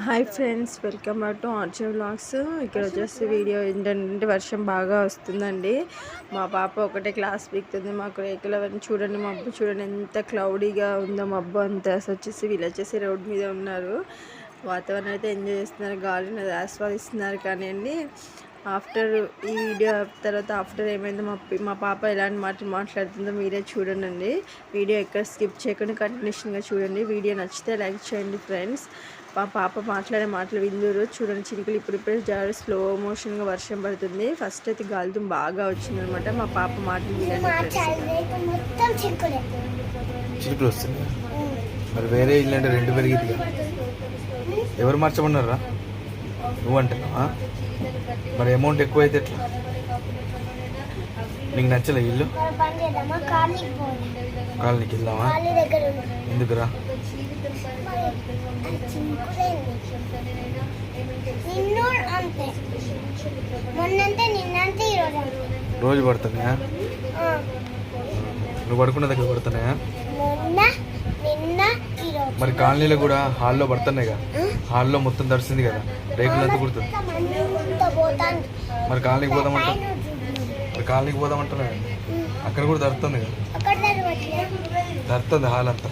Hi friends welcome back to Archer vlogs. ఇక్కడ వచ్చేసి video ఏంటంటే వర్షం బాగా వస్తుందండి. మా పాప ఒకటే క్లాస్ పీకుతుంది. మాకు రేకులు అవన్నీ చూడండి మబ్బు చూడండి ఎంత క్లౌడీగా ఉందో మబ్బు అంతా. వచ్చేసి వీళ్ళు వచ్చేసి రోడ్ మీద ఉన్నారు. వాతావరణం అయితే ఎంజాయ్ చేస్తున్నారు. గాలిని ఆస్వాదిస్తున్నారు కానీ అండి ఆఫ్టర్ ఈ వీడియో తర్వాత ఆఫ్టర్ ఏమైందో మా మా పాప ఎలాంటి మాటలు మాట్లాడుతుందో మీరే చూడండి వీడియో ఎక్కడ స్కిప్ చేయకుండా కంటిన్యూషన్గా చూడండి. వీడియో నచ్చితే లైక్ చేయండి ఫ్రెండ్స్. మా పాప మాట్లాడే మాటలు విందురు. చూడండి చినుకులు ఇప్పుడిప్పుడే జారు స్లో మోషన్గా వర్షం పడుతుంది. ఫస్ట్ అయితే గాలిదుం బాగా వచ్చిందనమాట. మా పాప మాటలు వినండి ఫ్రెండ్స్. మొత్తం చిక్కుడే చిలుకలు వస్తున్నాయి? మరి వేరే ఇల్లు అంటే రెండు పెరిగింది ఎవరు మార్చమన్నారా? నువ్వు అంటున్నావా మరి అమౌంట్ ఎక్కువ అయితే ఎట్లా? నీకు నచ్చలే ఇల్లు? కాలనీకి వెళ్దామా? ఎందుకురా? రోజు పడుతున్నాయా? నువ్వు పడుకున్న దగ్గర పడుతున్నాయా? నిన్న మరి కాలనీలో కూడా హాల్లో పడుతున్నాయి కదా. హాల్లో మొత్తం తడిసింది కదా. రేకులు అంతా కుడుతుంది. మరి కాలనీకి పోదామంటా. మరి కాలనీకి పోదామంటున్నా అక్కడ కూడా తడుతుంది కదా. తడుతుంది హాల్ అంతా.